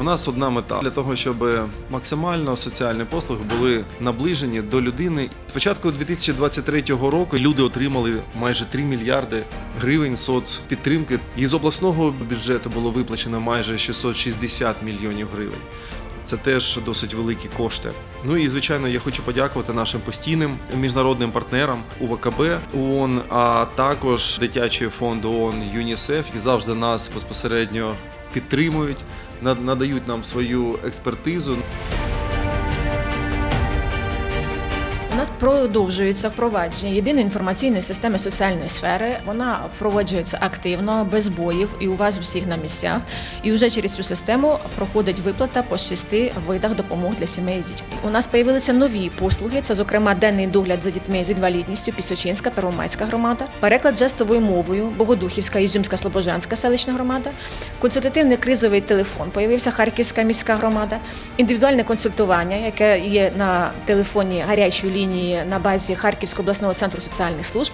У нас одна мета для того, щоб максимально соціальні послуги були наближені до людини. Спочатку 2023 року люди отримали майже 3 мільярди гривень соцпідтримки. Із обласного бюджету було виплачено майже 660 мільйонів гривень. Це теж досить великі кошти. Ну і звичайно, я хочу подякувати нашим постійним міжнародним партнерам УВКБ ООН, а також дитячий фонд ООН ЮНІСЕФ, які завжди нас безпосередньо підтримують, над- надають нам свою експертизу. Нас продовжується впровадження єдиної інформаційної системи соціальної сфери. Вона впроваджується активно, без боїв і у вас всіх на місцях. І вже через цю систему проходить виплата по шести видах допомог для сімей з дітьми. У нас появилися нові послуги. Це, зокрема, денний догляд за дітьми з інвалідністю, Пісочинська, Первомайська громада, переклад жестовою мовою, Богодухівська, Ізюмська, Слобожанська селищна громада, консультативний кризовий телефон. Появився Харківська міська громада, індивідуальне консультування, яке є на телефоні гарячої лінії на базі Харківського обласного центру соціальних служб.